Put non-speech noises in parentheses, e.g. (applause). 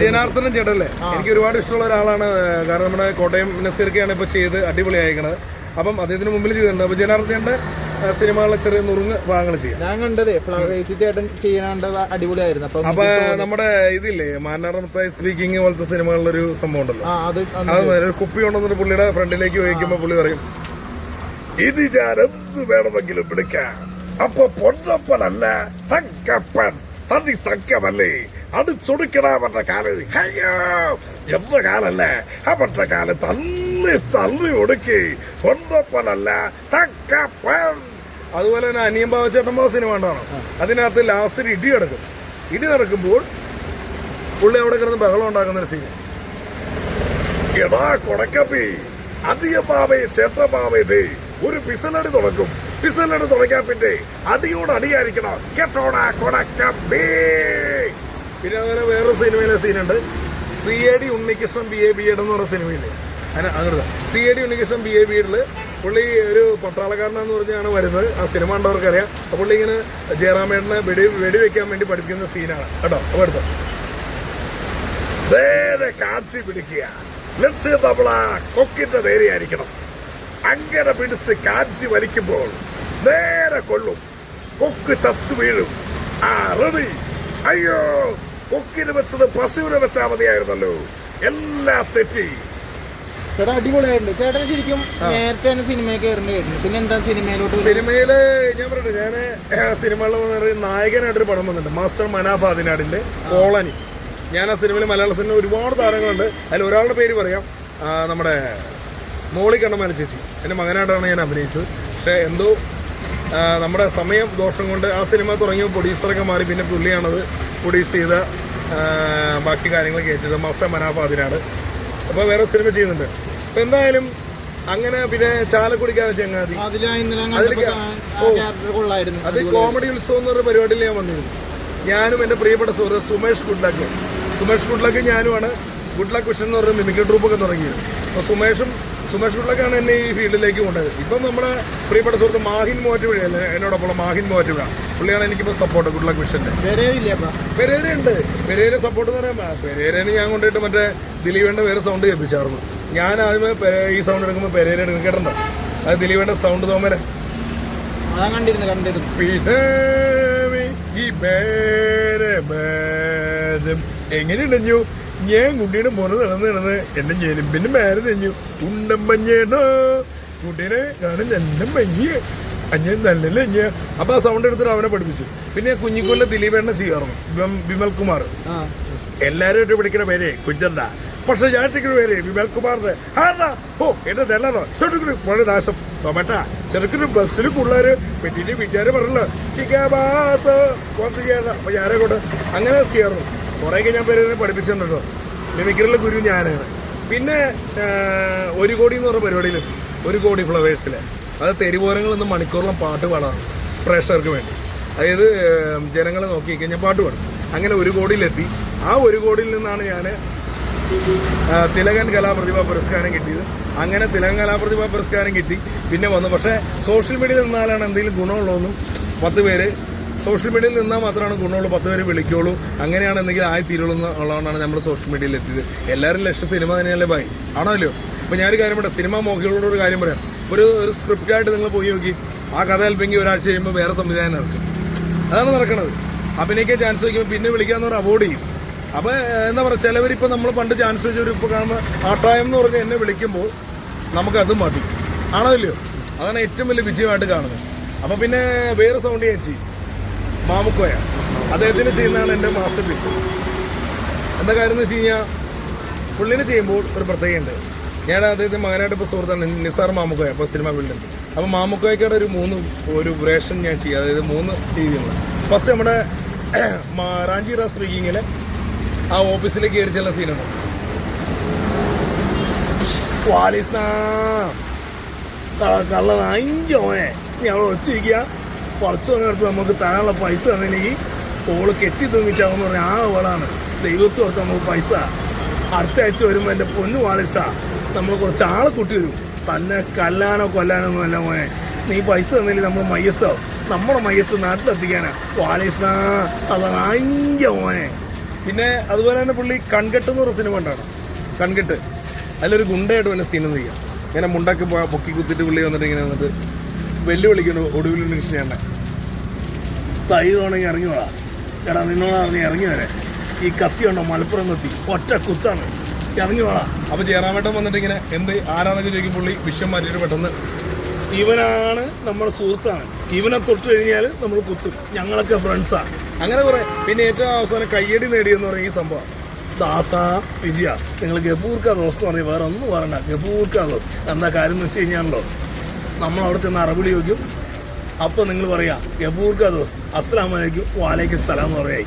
ജനാർദ്ദനൻ ചേട്ടല്ലേ എനിക്ക് ഒരുപാട് ഇഷ്ടമുള്ള ഒരാളാണ്. കാരണം നമ്മുടെ കോട്ടയം നസീർക്കാണ് ഇപ്പൊ ചെയ്ത് അടിപൊളിയായിരിക്കണത് അപ്പം അദ്ദേഹത്തിന് മുമ്പിൽ ചെയ്തിട്ടുണ്ട്. അപ്പൊ ജനാർദ്ദനന്റെ സിനിമകളിലെ ചെറിയ നുറുങ്ങ് ഭാഗങ്ങൾ ചെയ്യാം. ഞാൻ കണ്ടത് ചേട്ടൻ ചെയ്യാണ്ട് അടിപൊളിയായിരുന്നു. അപ്പം നമ്മുടെ ഇതില്ലേ മാനാറമത്തായി സ്പീക്കിംഗ് പോലത്തെ സിനിമകളിലൊരു സംഭവം ഉണ്ടല്ലോ. അത് ഒരു കുപ്പി കൊണ്ടുവന്നിട്ട് പുള്ളിയുടെ ഫ്രണ്ടിലേക്ക് വഹിക്കുമ്പോ പുള്ളി പറയും ഇത് ഞാൻ എന്ത് വേണമെങ്കിലും വിളിക്കാം? അപ്പൊ പൊന്നപ്പനല്ല തക്കപ്പൻ തടി തങ്കമല്ലേ? അത് ചുടുക്കണ അവരുടെ കാൽ. അയ്യോ എന്റെ കാലല്ലേ? അവരുടെ കാൽ തള്ളി തള്ളി ഒടുക്കി. കൊണ്ടപ്പനല്ല തക്ക അതുപോലെ തന്നെ അനിയൻ ബാബച്ചേട്ടൻ സിനിമ ഉണ്ടാണ് അതിനകത്ത് ലാസ്റ്റിൽ ഇടി നടക്കും. ഇടി നടക്കുമ്പോൾ പുള്ളി അവിടെ കിടന്ന് ബഹളം ഉണ്ടാക്കുന്ന ഒരു സീൻ എടാ കൊടക്കപ്പി. അധിക പാവേ ചേട്ട പാവേ ദേ ഒരു പിസലടി തുടക്കും. പിസലടി തുടക്കാൻ പിന്നെ അടിയോട് അടിയായിരിക്കണം. കേട്ടോടാ കൊടക്കപ്പി. പിന്നെ അതുപോലെ വേറെ സിനിമയിലെ സീനുണ്ട് C I D Unnikrishnan B A B Ed എന്ന് പറഞ്ഞ സിനിമയില്ലേ? അങ്ങനെ അങ്ങനെ C I D Unnikrishnan B A B എഡിൽ പുള്ളി ഒരു പട്ടാളക്കാരനാന്ന് പറഞ്ഞാണ് വരുന്നത്. ആ സിനിമ കണ്ടവർക്കറിയാം. അപ്പോൾ പുള്ളി ഇങ്ങനെ ജയറാമേട്ടനെ വെടി വെടിവെക്കാൻ വേണ്ടി പഠിപ്പിക്കുന്ന സീനാണ് കേട്ടോ? അപ്പോൾ എടുത്തോ. നേരെ കാച്ചി പിടിക്കുക. ലക്ഷ്യം നമ്മള കൊക്കിന്റെ അങ്ങനെ പിടിച്ച് കാച്ചി വലിക്കുമ്പോൾ നേരെ കൊള്ളും. കൊക്ക് ചത്തു വീഴും. ആ റെഡി അയ്യോ! കൊക്കിന് വെച്ചത് പശുവിനെ വെച്ചാ മതിയായിരുന്നല്ലോ. എല്ലാ തെറ്റി. ചേട്ടാ അടിപൊളിയായിട്ടുണ്ട്. ചേട്ടൻ ശരിക്കും നേരത്തെ തന്നെ സിനിമയിൽ കയറേണ്ടി വരുന്നു പിന്നെ എന്താ സിനിമയിലോട്ട്? സിനിമയിൽ ഞാൻ പറഞ്ഞു ഞാൻ സിനിമകളിൽ നായകനായിട്ടൊരു പടം വന്നിട്ടുണ്ട്. മാസ്റ്റർ മനാഫ് ആദിനാടിന്റെ കോളനി. ഞാൻ ആ സിനിമയിൽ മലയാള സിനിമ ഒരുപാട് താരങ്ങളുണ്ട്. അതിൽ ഒരാളുടെ പേര് പറയാം. നമ്മുടെ മോളി കണ്ണമാന ചേച്ചി. എന്റെ മകനായിട്ടാണ് ഞാൻ അഭിനയിച്ചത്. പക്ഷേ എന്തോ നമ്മുടെ സമയം ദോഷം കൊണ്ട് ആ സിനിമ തുടങ്ങിയ പ്രൊഡ്യൂസറൊക്കെ മാറി പിന്നെ പുള്ളിയാണത് പ്രൊഡ്യൂസ് ചെയ്ത ബാക്കി കാര്യങ്ങൾ കേട്ടത് മസ മനാഫാദിനാണ് അപ്പോൾ വേറെ സിനിമ ചെയ്യുന്നുണ്ട്. അപ്പോൾ എന്തായാലും അങ്ങനെ പിന്നെ ചാലക്കുടിക്കാതെ ചങ്ങാതി. അത് കോമഡി ഉത്സവം എന്ന് പറഞ്ഞ പരിപാടിയിൽ ഞാൻ വന്നിരുന്നു. ഞാനും എന്റെ പ്രിയപ്പെട്ട സുഹൃത്ത് Sumesh good luck. Sumesh good luck ഞാനുമാണ്. Good luck vision എന്ന് പറഞ്ഞ മിമിക്രി ട്രൂപ്പൊക്കെ തുടങ്ങിയത്. അപ്പോൾ സുമേഷും സുമേഷ് കുട്ടിലൊക്കെയാണ് എന്നെ ഈ ഫീൽഡിലേക്ക് കൊണ്ടത് ഇപ്പം നമ്മുടെ പ്രിയപ്പെട്ട സുഹൃത്ത് മാഹിൻ മോറ്റുപുഴ അല്ലേ? എന്നോടൊപ്പം മാഹിൻ മോറ്റുപുഴ പുള്ളിയാണ് എനിക്കിപ്പോൾ സപ്പോർട്ട് ഗുഡ് ലക്ക് വിഷന്റെ പെരേര ഉണ്ട്. പെരേര സപ്പോർട്ട് എന്ന് പറയാൻ പെരേരന് ഞാൻ കൊണ്ടുപോയിട്ട് മറ്റേ ദിലീപേണ്ട വേറെ സൗണ്ട് കേൾപ്പിച്ചായിരുന്നു. ഞാൻ ആദ്യമേ ഈ സൗണ്ട് എടുക്കുമ്പോൾ പെരേര എടുക്കും. കേട്ടോ അത് ദിലീപേണ്ട സൗണ്ട് തോമരെ കണ്ടിരുന്നു കണ്ടിരുന്നു. ഈ എങ്ങനെയുണ്ടഞ്ഞു ഞാൻ കുട്ടിയുടെ മുറ നടന്ന് നടന്ന് എന്റെ ഞെരുമ്പിന്റെ മേലെ തെഞ്ഞു. ഉണ്ടമ്പഞ്ഞേടോ കുട്ടീനെ കാണാൻ നല്ല മഞ്ഞ്. അഞ്ഞ നല്ല അഞ്ഞ അപ്പൊ ആ സൗണ്ട് എടുത്തിട്ട് അവനെ പഠിപ്പിച്ചു. പിന്നെ കുഞ്ഞിക്കൊല്ല ദിലീപേണ്ണ ചെയ്യാറുണ്ട് വിമൽ- കുമാർ എല്ലാരും ഇട്ട് പിടിക്കണ പേരെ കുഞ്ചണ്ട പക്ഷെ ഞാൻ ഇട്ടിക്കുന്ന പേരെ വിമൽ കുമാറിന്റെ ആടാ. ഓ എന്റെ നെല്ലറോ ചെറുക്കിന് വളരെ നാശം. ടൊമാറ്റ ചെറുക്കിന് ബസ്സിൽ പിള്ളേര് പെട്ടിന്റെ വീട്ടുകാര് പറഞ്ഞല്ലോ ചിക്കാബാസ് അപ്പൊ ഞാനെ കൊണ്ട് അങ്ങനെ ചെയ്യാറുണ്ട് കുറേയൊക്കെ ഞാൻ പേര് പഠിപ്പിച്ചിട്ടുണ്ടല്ലോ. മിമിക്രിയിലെ ഗുരു ഞാനാണ്. പിന്നെ ഒരു കോടി എന്ന് പറഞ്ഞ പരിപാടിയിൽ ഒരു കോടി ഫ്ലവേഴ്സിൽ അത് തെരുവോരങ്ങളിൽ നിന്ന് മണിക്കൂറോളം പാട്ട് പാടാണ് പ്രേക്ഷകർക്ക് വേണ്ടി. അതായത് ജനങ്ങളെ നോക്കി കഴിഞ്ഞാൽ പാട്ട് പാടും. അങ്ങനെ ഒരു കോടിയിലെത്തി. ആ ഒരു കോടിയിൽ നിന്നാണ് ഞാൻ തിലകൻ കലാപ്രതിഭ പുരസ്കാരം കിട്ടിയത്. അങ്ങനെ തിലകൻ കലാപ്രതിഭ പുരസ്കാരം കിട്ടി. പിന്നെ വന്നു. പക്ഷേ സോഷ്യൽ മീഡിയയിൽ നിന്നാലാണ് എന്തെങ്കിലും ഗുണമുള്ളതെന്നും പത്ത് പേര് സോഷ്യൽ മീഡിയയിൽ നിന്നാൽ മാത്രമാണ് ഗുണമുള്ളൂ. പത്ത് പേര് വിളിക്കുള്ളൂ. അങ്ങനെയാണ് എന്തെങ്കിലും ആയി തീരുള്ളൂ എന്നുള്ളതാണ് നമ്മൾ സോഷ്യൽ മീഡിയയിൽ എത്തിയത്. എല്ലാവരും ലക്ഷ്യം സിനിമ തന്നെയല്ലേ ഭായി ആണല്ലോ അപ്പോൾ ഞാനൊരു കാര്യം പറയാം സിനിമ മോഹികളോട് ഒരു കാര്യം പറയാം. ഒരു ഒരു സ്ക്രിപ്റ്റായിട്ട് നിങ്ങൾ പോയി നോക്കി. ആ കഥ അല്പെങ്കിൽ ഒരാഴ്ച കഴിയുമ്പോൾ വേറെ സംവിധാനം നടക്കും. അതാണ് നടക്കുന്നത് അഭിനയിക്കാൻ ചാൻസ് വയ്ക്കുമ്പോൾ പിന്നെ വിളിക്കാന്ന് പറഞ്ഞാൽ അവോയ്ഡ് ചെയ്യും. അപ്പോൾ എന്താ പറയുക ചിലവരിപ്പോൾ നമ്മൾ പണ്ട് ചാൻസ് വെച്ചവർ ഇപ്പോൾ കാണുമ്പോൾ ആട്ടായം എന്ന് പറഞ്ഞ് എന്നെ വിളിക്കുമ്പോൾ നമുക്കത് മതി. ആണല്ലോ അതാണ് ഏറ്റവും വലിയ വിജയമായിട്ട് കാണുന്നത്. അപ്പോൾ പിന്നെ വേറെ സൗണ്ട് ചെയ്യാൻ ചെയ്യും. മാമുക്കോയ. അദ്ദേഹത്തിന് ചെയ്യുന്നതാണ് എന്റെ മാസ്റ്റർ പീസ് എന്താ കാര്യം എന്ന് വെച്ച് കഴിഞ്ഞാൽ പുള്ളിനെ ചെയ്യുമ്പോൾ ഒരു പ്രത്യേകതയുണ്ട്. ഞാൻ അദ്ദേഹത്തെ മകനായിട്ട് ഇപ്പോൾ സുഹൃത്താണ് നിസാർ മാമുക്കോയ ഇപ്പോൾ സിനിമ ഫീൽഡിൽ അപ്പോൾ മാമുക്കോയ്ക്കയുടെ ഒരു മൂന്ന് ഒരു വേഷൻ ഞാൻ ചെയ്യുക അതായത് മൂന്ന് രീതിയിലുള്ള. ഫസ്റ്റ് നമ്മുടെ (clears throat) റാഞ്ചി റാ സ്പീക്കിങ്ങിൽ ആ ഓഫീസിലേക്ക് കയറി ചെല്ലുന്ന സീനാണ് കള്ളനായി ഞങ്ങൾ ഒച്ചിരിക്കുക കുറച്ച് നേരത്ത് നമുക്ക് തരാനുള്ള പൈസ തന്നില്ലെങ്കിൽ ഓൾ കെട്ടി തൂങ്ങിച്ചാന്ന് പറഞ്ഞ ആ ഓളാണ് ദൈവത്തെ ഓർത്ത് നമുക്ക് പൈസ. അടുത്ത ആഴ്ച വരുമ്പോൾ എന്റെ പൊന്നു വാലിസ നമ്മൾ കുറച്ച് ആളെ കൂട്ടി വരും. തന്നെ കല്ലാനോ കൊല്ലാനോ ഒന്നും അല്ല മോനെ. നീ പൈസ തന്നില്ലെങ്കിൽ നമ്മൾ മയ്യത്തോ. നമ്മുടെ മയ്യത്ത് നാട്ടിലെത്തിക്കാനാ. വാലിസ അതാണ് നായിഞ്ച മോനെ. പിന്നെ അതുപോലെ തന്നെ പുള്ളി കൺകെട്ട് എന്ന് പറഞ്ഞ സിനിമ ഉണ്ടാണ് കൺകെട്ട്. അതിലൊരു ഗുണ്ടയായിട്ട് വന്ന സീൻ ചെയ്യാം. ഇങ്ങനെ മുണ്ടാക്കി പൊക്കി കുത്തിട്ട് പുള്ളി വന്നിട്ട് ഇങ്ങനെ വന്നിട്ട് വെല്ലുവിളിക്കുന്നു ഒടുവിൽ വേണമെങ്കിൽ ഇറങ്ങി വാ എടാ നിന്നോളാ നീ ഇറങ്ങി വരെ. ഈ കത്തി ഉണ്ടോ മലപ്പുറം കത്തി. ഒറ്റ കുത്താണ്. ഇറങ്ങി വാ അപ്പൊ ജയറാമേട്ടൻ വന്നിട്ട് ഇങ്ങനെ എന്ത് ആരാന്നൊക്കെ ചോദിക്കും പുള്ളി? വിഷം മാറ്റിയിട്ട് പെട്ടെന്ന്. ഇവനാണ് നമ്മുടെ സുഹൃത്താണ്. ഇവനെ തൊട്ട് കഴിഞ്ഞാൽ നമ്മൾ കുത്തും. ഞങ്ങളൊക്കെ ഫ്രണ്ട്സാണ് അങ്ങനെ കുറെ. പിന്നെ ഏറ്റവും അവസാനം കയ്യടി നേടിയെന്ന് പറയുന്ന ഈ സംഭവം. ദാസ വിജയ. നിങ്ങൾ ഗപൂർക്ക ദോസ് എന്ന് പറഞ്ഞാൽ വേറെ ഒന്നും പറയണ്ട. ഗപൂർക്ക ദോസ്. എന്താ കാര്യം എന്ന് വെച്ച് കഴിഞ്ഞാണല്ലോ നമ്മൾ അവിടെ ചെന്ന് അറബിളി ചോദിക്കും. അപ്പോൾ നിങ്ങൾ പറയാ യബൂർഗ ദോസ് അസ്സലാമലൈക്കും വാലൈക്കും സലാം പറയായി